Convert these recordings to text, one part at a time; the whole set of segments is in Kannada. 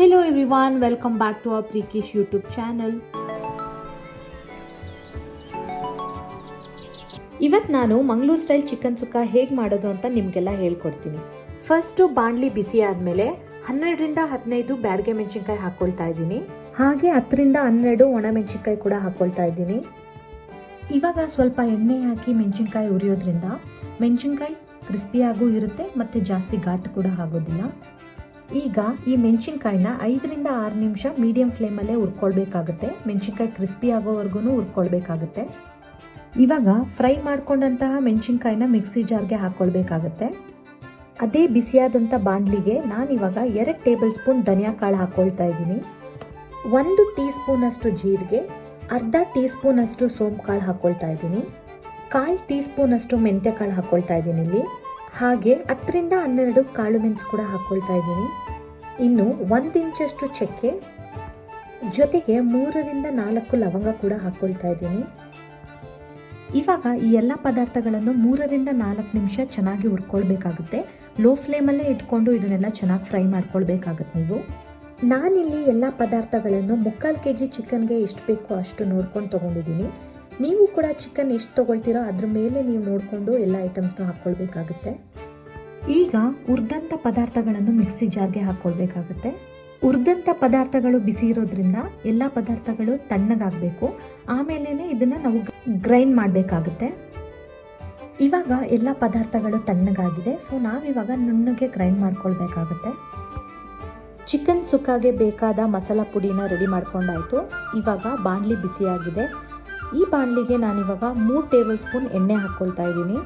Hello everyone, welcome back to our Prekish YouTube channel. ಇವತ್ತು ನಾನು ಮಂಗಳೂರು ಸ್ಟೈಲ್ ಚಿಕನ್ ಸುಕ್ಕ ಹೇಗೆ ಮಾಡೋದು ಅಂತ ನಿಮಗೆಲ್ಲ ಹೇಳ್ಕೊಡ್ತೀನಿ. ಫಸ್ಟು ಬಾಣಲಿ ಬಿಸಿ ಆದಮೇಲೆ ಹನ್ನೆರಡರಿಂದ ಹದಿನೈದು ಬ್ಯಾಡಗೆ ಮೆಣಸಿನ್ಕಾಯಿ ಹಾಕ್ಕೊಳ್ತಾ ಇದ್ದೀನಿ. ಹಾಗೆ ಹತ್ತರಿಂದ ಹನ್ನೆರಡು ಒಣ ಮೆಣಸಿನ್ಕಾಯಿ ಕೂಡ ಹಾಕ್ಕೊಳ್ತಾ ಇದ್ದೀನಿ. ಇವಾಗ ಸ್ವಲ್ಪ ಎಣ್ಣೆ ಹಾಕಿ ಮೆಣಸಿನ್ಕಾಯಿ ಉರಿಯೋದ್ರಿಂದ ಮೆಣಸಿನ್ಕಾಯಿ ಕ್ರಿಸ್ಪಿಯಾಗೂ ಇರುತ್ತೆ ಮತ್ತು ಜಾಸ್ತಿ ಘಾಟ್ ಕೂಡ ಆಗೋದಿಲ್ಲ. ಈಗ ಈ ಮೆಣಸಿನ್ಕಾಯಿನ ಐದರಿಂದ ಆರು ನಿಮಿಷ ಮೀಡಿಯಂ ಫ್ಲೇಮಲ್ಲೇ ಹುರ್ಕೊಳ್ಬೇಕಾಗುತ್ತೆ. ಮೆಣಸಿನ್ಕಾಯಿ ಕ್ರಿಸ್ಪಿ ಆಗೋವರೆಗೂ ಹುರ್ಕೊಳ್ಬೇಕಾಗುತ್ತೆ. ಇವಾಗ ಫ್ರೈ ಮಾಡ್ಕೊಂಡಂತಹ ಮೆಣಸಿನ್ಕಾಯಿನ ಮಿಕ್ಸಿ ಜಾರ್ಗೆ ಹಾಕ್ಕೊಳ್ಬೇಕಾಗುತ್ತೆ ಅದೇ ಬಿಸಿಯಾದಂಥ ಬಾಣಲಿಗೆ ನಾನಿವಾಗ ಎರಡು ಟೇಬಲ್ ಸ್ಪೂನ್ ಧನಿಯಾ ಕಾಳು ಹಾಕ್ಕೊಳ್ತಾ ಇದ್ದೀನಿ. ಒಂದು ಟೀ ಸ್ಪೂನಷ್ಟು ಜೀರಿಗೆ, ಅರ್ಧ ಟೀ ಸ್ಪೂನಷ್ಟು ಸೋಂಪು ಕಾಳು ಹಾಕ್ಕೊಳ್ತಾ ಇದ್ದೀನಿ. ಕಾಲು ಟೀ ಸ್ಪೂನಷ್ಟು ಮೆಂತ್ಯ ಕಾಳು ಹಾಕ್ಕೊಳ್ತಾ ಇದ್ದೀನಿ ಇಲ್ಲಿ. ಹಾಗೆ ಹತ್ತರಿಂದ ಹನ್ನೆರಡು ಕಾಳು ಮೆಣಸು ಕೂಡ ಹಾಕ್ಕೊಳ್ತಾ ಇದ್ದೀನಿ. ಇನ್ನು ಒಂದು ಇಂಚಷ್ಟು ಚಕ್ಕೆ, ಜೊತೆಗೆ ಮೂರರಿಂದ ನಾಲ್ಕು ಲವಂಗ ಕೂಡ ಹಾಕ್ಕೊಳ್ತಾ ಇದ್ದೀನಿ. ಇವಾಗ ಈ ಎಲ್ಲ ಪದಾರ್ಥಗಳನ್ನು ಮೂರರಿಂದ ನಾಲ್ಕು ನಿಮಿಷ ಚೆನ್ನಾಗಿ ಹುರ್ಕೊಳ್ಬೇಕಾಗುತ್ತೆ. ಲೋ ಫ್ಲೇಮಲ್ಲೇ ಇಟ್ಕೊಂಡು ಇದನ್ನೆಲ್ಲ ಚೆನ್ನಾಗಿ ಫ್ರೈ ಮಾಡ್ಕೊಳ್ಬೇಕಾಗುತ್ತೆ ನೀವು. ನಾನಿಲ್ಲಿ ಎಲ್ಲ ಪದಾರ್ಥಗಳನ್ನು ಮುಕ್ಕಾಲು ಕೆ ಜಿ ಚಿಕನ್ಗೆ ಎಷ್ಟು ಬೇಕೋ ಅಷ್ಟು ನೋಡ್ಕೊಂಡು ತೊಗೊಂಡಿದ್ದೀನಿ. ನೀವು ಕೂಡ ಚಿಕನ್ ಎಷ್ಟು ತೊಗೊಳ್ತೀರೋ ಅದ್ರ ಮೇಲೆ ನೀವು ನೋಡಿಕೊಂಡು ಎಲ್ಲ ಐಟಮ್ಸ್ನೂ ಹಾಕ್ಕೊಳ್ಬೇಕಾಗುತ್ತೆ ಈಗ ಹುರಿದಂಥ ಪದಾರ್ಥಗಳನ್ನು ಮಿಕ್ಸಿ ಜಾರ್ಗೆ ಹಾಕ್ಕೊಳ್ಬೇಕಾಗುತ್ತೆ ಹುರಿದಂಥ ಪದಾರ್ಥಗಳು ಬಿಸಿ ಇರೋದ್ರಿಂದ ಎಲ್ಲ ಪದಾರ್ಥಗಳು ತಣ್ಣಗಾಗಬೇಕು. ಆಮೇಲೆ ಇದನ್ನು ನಾವು ಗ್ರೈಂಡ್ ಮಾಡಬೇಕಾಗುತ್ತೆ. ಇವಾಗ ಎಲ್ಲ ಪದಾರ್ಥಗಳು ತಣ್ಣಗಾಗಿದೆ. ಸೊ ನಾವಿವಾಗ ನುಣ್ಣಗೆ ಗ್ರೈಂಡ್ ಮಾಡ್ಕೊಳ್ಬೇಕಾಗುತ್ತೆ. ಚಿಕನ್ ಸುಕ್ಕಾಗೆ ಬೇಕಾದ ಮಸಾಲ ಪುಡಿನ ರೆಡಿ ಮಾಡ್ಕೊಂಡಾಯಿತು. ಇವಾಗ ಬಾಣಲಿ ಬಿಸಿಯಾಗಿದೆ. ಈ ಬಾಣಲಿಗೆ ನಾನಿವಾಗ ಮೂರು ಟೇಬಲ್ ಸ್ಪೂನ್ ಎಣ್ಣೆ ಹಾಕ್ಕೊಳ್ತಾ ಇದ್ದೀನಿ.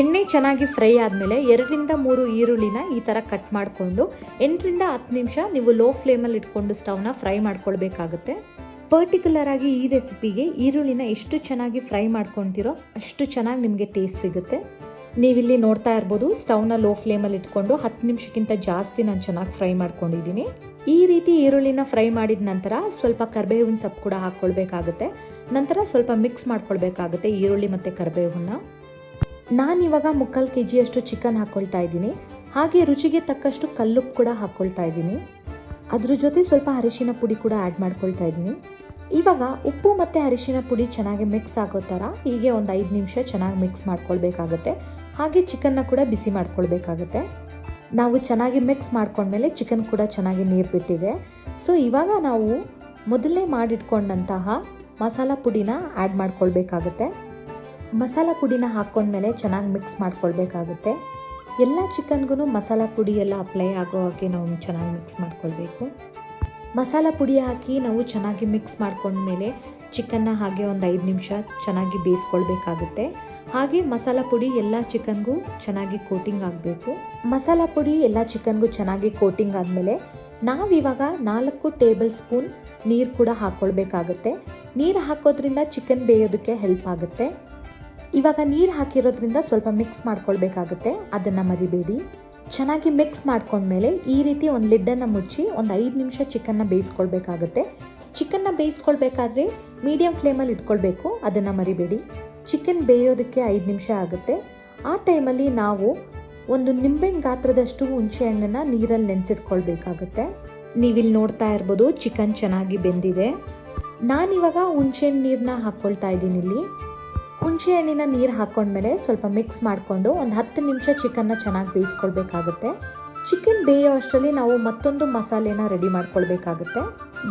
ಎಣ್ಣೆ ಚೆನ್ನಾಗಿ ಫ್ರೈ ಆದಮೇಲೆ ಎರಡರಿಂದ ಮೂರು ಈರುಳ್ಳಿನ ಈ ಥರ ಕಟ್ ಮಾಡಿಕೊಂಡು ಎಂಟರಿಂದ ಹತ್ತು ನಿಮಿಷ ನೀವು ಲೋ ಫ್ಲೇಮಲ್ಲಿ ಇಟ್ಕೊಂಡು ಸ್ಟವ್ನ ಫ್ರೈ ಮಾಡ್ಕೊಳ್ಬೇಕಾಗುತ್ತೆ. ಪರ್ಟಿಕ್ಯುಲರ್ ಆಗಿ ಈ ರೆಸಿಪಿಗೆ ಈರುಳ್ಳಿನ ಎಷ್ಟು ಚೆನ್ನಾಗಿ ಫ್ರೈ ಮಾಡ್ಕೊತಿರೋ ಅಷ್ಟು ಚೆನ್ನಾಗಿ ನಿಮಗೆ ಟೇಸ್ಟ್ ಸಿಗುತ್ತೆ. ನೀವಿಲ್ಲಿ ನೋಡ್ತಾ ಇರ್ಬೋದು, ಸ್ಟವ್ನ ಲೋ ಫ್ಲೇಮಲ್ಲಿ ಇಟ್ಕೊಂಡು ಹತ್ತು ನಿಮಿಷಕ್ಕಿಂತ ಜಾಸ್ತಿ ನಾನು ಚೆನ್ನಾಗಿ ಫ್ರೈ ಮಾಡ್ಕೊಂಡಿದ್ದೀನಿ. ಈ ರೀತಿ ಈರುಳ್ಳಿನ ಫ್ರೈ ಮಾಡಿದ ನಂತರ ಸ್ವಲ್ಪ ಕರ್ಬೇವಿನ ಸೊಪ್ಪು ಕೂಡ ಹಾಕ್ಕೊಳ್ಬೇಕಾಗುತ್ತೆ ನಂತರ ಸ್ವಲ್ಪ ಮಿಕ್ಸ್ ಮಾಡ್ಕೊಳ್ಬೇಕಾಗುತ್ತೆ ಈರುಳ್ಳಿ ಮತ್ತು ಕರ್ಬೇವನ್ನ. ನಾನಿವಾಗ ಮುಕ್ಕಾಲು ಕೆ ಜಿಯಷ್ಟು ಚಿಕನ್ ಹಾಕ್ಕೊಳ್ತಾ ಇದ್ದೀನಿ. ಹಾಗೆ ರುಚಿಗೆ ತಕ್ಕಷ್ಟು ಕಲ್ಲು ಕೂಡ ಹಾಕ್ಕೊಳ್ತಾ ಇದ್ದೀನಿ. ಅದ್ರ ಜೊತೆ ಸ್ವಲ್ಪ ಅರಿಶಿನ ಪುಡಿ ಕೂಡ ಆ್ಯಡ್ ಮಾಡ್ಕೊಳ್ತಾ ಇದ್ದೀನಿ. ಇವಾಗ ಉಪ್ಪು ಮತ್ತು ಅರಿಶಿನ ಪುಡಿ ಚೆನ್ನಾಗಿ ಮಿಕ್ಸ್ ಆಗೋ ಥರ ಹೀಗೆ ಒಂದು ಐದು ನಿಮಿಷ ಚೆನ್ನಾಗಿ ಮಿಕ್ಸ್ ಮಾಡ್ಕೊಳ್ಬೇಕಾಗತ್ತೆ. ಹಾಗೆ ಚಿಕನ್ನ ಕೂಡ ಬಿಸಿ ಮಾಡ್ಕೊಳ್ಬೇಕಾಗತ್ತೆ. ನಾವು ಚೆನ್ನಾಗಿ ಮಿಕ್ಸ್ ಮಾಡ್ಕೊಂಡ್ಮೇಲೆ ಚಿಕನ್ ಕೂಡ ಚೆನ್ನಾಗಿ ನೀರು ಬಿಟ್ಟಿದೆ. ಸೊ ಇವಾಗ ನಾವು ಮೊದಲೇ ಮಾಡಿಟ್ಕೊಂಡಂತಹ ಮಸಾಲ ಪುಡಿನ ಆ್ಯಡ್ ಮಾಡ್ಕೊಳ್ಬೇಕಾಗತ್ತೆ. ಮಸಾಲ ಪುಡಿನ ಹಾಕ್ಕೊಂಡ್ಮೇಲೆ ಚೆನ್ನಾಗಿ ಮಿಕ್ಸ್ ಮಾಡ್ಕೊಳ್ಬೇಕಾಗುತ್ತೆ. ಎಲ್ಲ ಚಿಕನ್ಗೂ ಮಸಾಲ ಪುಡಿ ಎಲ್ಲ ಅಪ್ಲೈ ಆಗೋ ಹಾಗೆ ನಾವು ಚೆನ್ನಾಗಿ ಮಿಕ್ಸ್ ಮಾಡ್ಕೊಳ್ಬೇಕು. ಮಸಾಲ ಪುಡಿ ಹಾಕಿ ನಾವು ಚೆನ್ನಾಗಿ ಮಿಕ್ಸ್ ಮಾಡ್ಕೊಂಡ್ಮೇಲೆ ಚಿಕನ್ನ ಹಾಗೆ ಒಂದು ಐದು ನಿಮಿಷ ಚೆನ್ನಾಗಿ ಬೇಯಿಸ್ಕೊಳ್ಬೇಕಾಗುತ್ತೆ. ಹಾಗೆ ಮಸಾಲ ಪುಡಿ ಎಲ್ಲ ಚಿಕನ್ಗೂ ಚೆನ್ನಾಗಿ ಕೋಟಿಂಗ್ ಆಗಬೇಕು. ಮಸಾಲ ಪುಡಿ ಎಲ್ಲ ಚಿಕನ್ಗೂ ಚೆನ್ನಾಗಿ ಕೋಟಿಂಗ್ ಆದಮೇಲೆ ನಾವಿವಾಗ ನಾಲ್ಕು ಟೇಬಲ್ ಸ್ಪೂನ್ ನೀರು ಕೂಡ ಹಾಕ್ಕೊಳ್ಬೇಕಾಗುತ್ತೆ ನೀರು ಹಾಕೋದ್ರಿಂದ ಚಿಕನ್ ಬೇಯೋದಕ್ಕೆ ಹೆಲ್ಪ್ ಆಗುತ್ತೆ. ಇವಾಗ ನೀರು ಹಾಕಿರೋದ್ರಿಂದ ಸ್ವಲ್ಪ ಮಿಕ್ಸ್ ಮಾಡ್ಕೊಳ್ಬೇಕಾಗುತ್ತೆ. ಅದನ್ನು ಮರಿಬೇಡಿ. ಚೆನ್ನಾಗಿ ಮಿಕ್ಸ್ ಮಾಡ್ಕೊಂಡ್ಮೇಲೆ ಈ ರೀತಿ ಒಂದು ಲಿಡ್ಡನ್ನು ಮುಚ್ಚಿ ಒಂದು ಐದು ನಿಮಿಷ ಚಿಕನ್ನ ಬೇಯಿಸ್ಕೊಳ್ಬೇಕಾಗುತ್ತೆ. ಚಿಕನ್ನ ಬೇಯಿಸ್ಕೊಳ್ಬೇಕಾದ್ರೆ ಮೀಡಿಯಂ ಫ್ಲೇಮಲ್ಲಿ ಇಟ್ಕೊಳ್ಬೇಕು. ಅದನ್ನು ಮರಿಬೇಡಿ. ಚಿಕನ್ ಬೇಯೋದಕ್ಕೆ ಐದು ನಿಮಿಷ ಆಗುತ್ತೆ. ಆ ಟೈಮಲ್ಲಿ ನಾವು ಒಂದು ನಿಂಬೆಹಣ್ಣು ಗಾತ್ರದಷ್ಟು ಹುಣಸೆ ಹಣ್ಣನ್ನು ನೀರಲ್ಲಿ ನೆನೆಸಿಟ್ಕೊಳ್ಬೇಕಾಗುತ್ತೆ. ನೀವಿಲ್ಲಿ ನೋಡ್ತಾ ಇರ್ಬೋದು ಚಿಕನ್ ಚೆನ್ನಾಗಿ ಬೆಂದಿದೆ. ನಾನಿವಾಗ ಹುಣಸೆ ನೀರನ್ನ ಹಾಕ್ಕೊಳ್ತಾ ಇದ್ದೀನಿ ಇಲ್ಲಿ. ಹುಣಸೆ ಹಣ್ಣಿನ ನೀರು ಹಾಕ್ಕೊಂಡ್ಮೇಲೆ ಸ್ವಲ್ಪ ಮಿಕ್ಸ್ ಮಾಡಿಕೊಂಡು ಒಂದು ಹತ್ತು ನಿಮಿಷ ಚಿಕನ್ನ ಚೆನ್ನಾಗಿ ಬೇಯಿಸ್ಕೊಳ್ಬೇಕಾಗುತ್ತೆ. ಚಿಕನ್ ಬೇಯೋ ಅಷ್ಟರಲ್ಲಿ ನಾವು ಮತ್ತೊಂದು ಮಸಾಲೆನ ರೆಡಿ ಮಾಡ್ಕೊಳ್ಬೇಕಾಗುತ್ತೆ.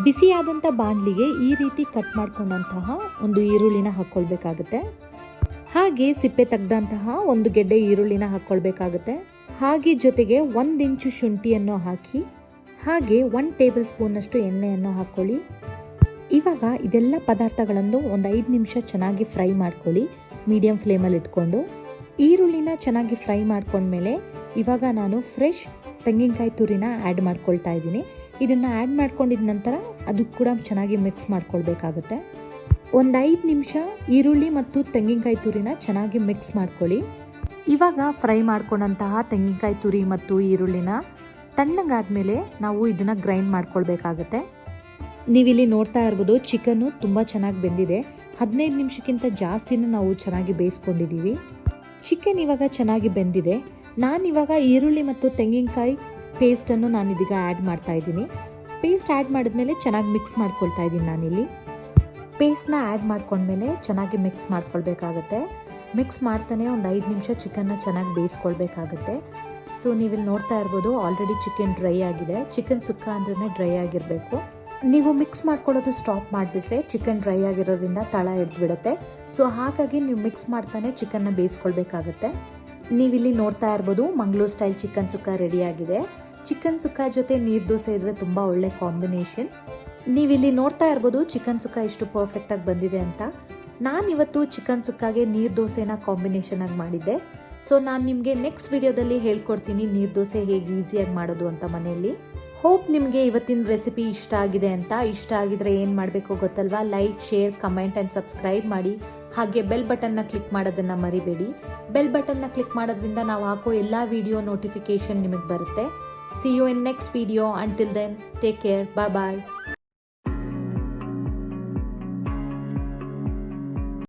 ಬಿಸಿಯಾದಂಥ ಬಾಣಲಿಗೆ ಈ ರೀತಿ ಕಟ್ ಮಾಡ್ಕೊಂಡಂತಹ ಒಂದು ಈರುಳ್ಳಿನ ಹಾಕ್ಕೊಳ್ಬೇಕಾಗುತ್ತೆ. ಹಾಗೆ ಸಿಪ್ಪೆ ತೆಗ್ದಂತಹ ಒಂದು ಗೆಡ್ಡೆ ಈರುಳ್ಳಿನ ಹಾಕ್ಕೊಳ್ಬೇಕಾಗುತ್ತೆ. ಹಾಗೆ ಜೊತೆಗೆ ಒಂದು ಇಂಚು ಶುಂಠಿಯನ್ನು ಹಾಕಿ, ಹಾಗೆ ಒನ್ ಟೇಬಲ್ ಸ್ಪೂನಷ್ಟು ಎಣ್ಣೆಯನ್ನು ಹಾಕ್ಕೊಳ್ಳಿ. ಇವಾಗ ಇದೆಲ್ಲ ಪದಾರ್ಥಗಳನ್ನು ಒಂದು ಐದು ನಿಮಿಷ ಚೆನ್ನಾಗಿ ಫ್ರೈ ಮಾಡ್ಕೊಳ್ಳಿ, ಮೀಡಿಯಂ ಫ್ಲೇಮಲ್ಲಿ ಇಟ್ಕೊಂಡು. ಈರುಳ್ಳಿನ ಚೆನ್ನಾಗಿ ಫ್ರೈ ಮಾಡ್ಕೊಂಡ್ಮೇಲೆ ಇವಾಗ ನಾನು ಫ್ರೆಶ್ ತೆಂಗಿನಕಾಯಿ ತುರಿನ ಆ್ಯಡ್ ಮಾಡ್ಕೊಳ್ತಾ ಇದ್ದೀನಿ. ಇದನ್ನು ಆ್ಯಡ್ ಮಾಡ್ಕೊಂಡಿದ ನಂತರ ಅದು ಕೂಡ ಚೆನ್ನಾಗಿ ಮಿಕ್ಸ್ ಮಾಡ್ಕೊಳ್ಬೇಕಾಗುತ್ತೆ. ಒಂದು ಐದು ನಿಮಿಷ ಈರುಳ್ಳಿ ಮತ್ತು ತೆಂಗಿನಕಾಯಿ ತುರಿನ ಚೆನ್ನಾಗಿ ಮಿಕ್ಸ್ ಮಾಡ್ಕೊಳ್ಳಿ. ಇವಾಗ ಫ್ರೈ ಮಾಡ್ಕೊಂಡಂತಹ ತೆಂಗಿನಕಾಯಿ ತುರಿ ಮತ್ತು ಈರುಳ್ಳಿನ ತಣ್ಣಗಾದ್ಮೇಲೆ ನಾವು ಇದನ್ನು ಗ್ರೈಂಡ್ ಮಾಡ್ಕೊಳ್ಬೇಕಾಗತ್ತೆ. ನೀವಿಲ್ಲಿ ನೋಡ್ತಾ ಇರ್ಬೋದು ಚಿಕನ್ನು ತುಂಬ ಚೆನ್ನಾಗಿ ಬೆಂದಿದೆ. ಹದಿನೈದು ನಿಮಿಷಕ್ಕಿಂತ ಜಾಸ್ತಿನೂ ನಾವು ಚೆನ್ನಾಗಿ ಬೇಯಿಸ್ಕೊಂಡಿದ್ದೀವಿ ಚಿಕನ್ ಇವಾಗ ಚೆನ್ನಾಗಿ ಬೆಂದಿದೆ. ನಾನಿವಾಗ ಈರುಳ್ಳಿ ಮತ್ತು ತೆಂಗಿನಕಾಯಿ ಪೇಸ್ಟನ್ನು ನಾನು ಇದೀಗ ಆ್ಯಡ್ ಮಾಡ್ತಾ ಇದ್ದೀನಿ. ಪೇಸ್ಟ್ ಆ್ಯಡ್ ಮಾಡಿದ್ಮೇಲೆ ಚೆನ್ನಾಗಿ ಮಿಕ್ಸ್ ಮಾಡ್ಕೊಳ್ತಾ ಇದ್ದೀನಿ ನಾನಿಲ್ಲಿ. ಪೇಸ್ಟ್ನ ಆ್ಯಡ್ ಮಾಡ್ಕೊಂಡ್ಮೇಲೆ ಚೆನ್ನಾಗಿ ಮಿಕ್ಸ್ ಮಾಡ್ಕೊಳ್ಬೇಕಾಗತ್ತೆ. ಮಿಕ್ಸ್ ಮಾಡ್ತಾನೆ ಒಂದು ಐದು ನಿಮಿಷ ಚಿಕನ್ನ ಚೆನ್ನಾಗಿ ಬೇಯಿಸ್ಕೊಳ್ಬೇಕಾಗತ್ತೆ. ಸೊ ನೀವಿಲ್ಲಿ ನೋಡ್ತಾ ಇರ್ಬೋದು ಆಲ್ರೆಡಿ ಚಿಕನ್ ಡ್ರೈ ಆಗಿದೆ. ಚಿಕನ್ ಸುಕ್ಕ ಅಂದ್ರೆ ಡ್ರೈ ಆಗಿರಬೇಕು. ನೀವು ಮಿಕ್ಸ್ ಮಾಡ್ಕೊಳ್ಳೋದು ಸ್ಟಾಪ್ ಮಾಡಿಬಿಟ್ರೆ ಚಿಕನ್ ಡ್ರೈ ಆಗಿರೋದ್ರಿಂದ ತಳ ಬಿಡುತ್ತೆ ಸೊ ಹಾಗಾಗಿ ನೀವು ಮಿಕ್ಸ್ ಮಾಡ್ತಾನೆ ಚಿಕನ್ನ ಬೇಯಿಸ್ಕೊಳ್ಬೇಕಾಗತ್ತೆ. ನೀವಿಲ್ಲಿ ನೋಡ್ತಾ ಇರ್ಬೋದು ಮಂಗಳೂರು ಸ್ಟೈಲ್ ಚಿಕನ್ ಸುಕ್ಕ ರೆಡಿಯಾಗಿದೆ ಚಿಕನ್ ಸುಕ್ಕ ಜೊತೆ ನೀರು ದೋಸೆ ಇದ್ರೆ ತುಂಬ ಒಳ್ಳೆ ಕಾಂಬಿನೇಷನ್ ನೀವಿಲ್ಲಿ ನೋಡ್ತಾ ಇರ್ಬೋದು ಚಿಕನ್ ಸುಕ್ಕ ಇಷ್ಟು ಪರ್ಫೆಕ್ಟಾಗಿ ಬಂದಿದೆ ಅಂತ. ನಾನಿವತ್ತು ಚಿಕನ್ ಸುಕ್ಕಾಗೆ ನೀರು ದೋಸೆನ ಕಾಂಬಿನೇಷನ್ ಆಗಿ ಮಾಡಿದ್ದೆ. ಸೊ ನಾನು ನಿಮಗೆ ನೆಕ್ಸ್ಟ್ ವಿಡಿಯೋದಲ್ಲಿ ಹೇಳ್ಕೊಡ್ತೀನಿ ನೀರು ದೋಸೆ ಹೇಗೆ ಈಸಿಯಾಗಿ ಮಾಡೋದು ಅಂತ ಮನೆಯಲ್ಲಿ. ಹೋಪ್ ನಿಮಗೆ ಇವತ್ತಿನ ರೆಸಿಪಿ ಇಷ್ಟ ಆಗಿದೆ ಅಂತ. ಇಷ್ಟ ಆಗಿದ್ರೆ ಏನು ಮಾಡಬೇಕು ಗೊತ್ತಲ್ವಾ? Like share comment and subscribe ಮಾಡಿ. ಹಾಗೆ ಬೆಲ್ ಬಟನ್ನ ಕ್ಲಿಕ್ ಮಾಡೋದನ್ನು ಮರಿಬೇಡಿ. ಬೆಲ್ ಬಟನ್ನ ಕ್ಲಿಕ್ ಮಾಡೋದ್ರಿಂದ ನಾವು ಹಾಕೋ ಎಲ್ಲ ವಿಡಿಯೋ ನೋಟಿಫಿಕೇಷನ್ ನಿಮಗೆ ಬರುತ್ತೆ. See you in next video until then take care bye bye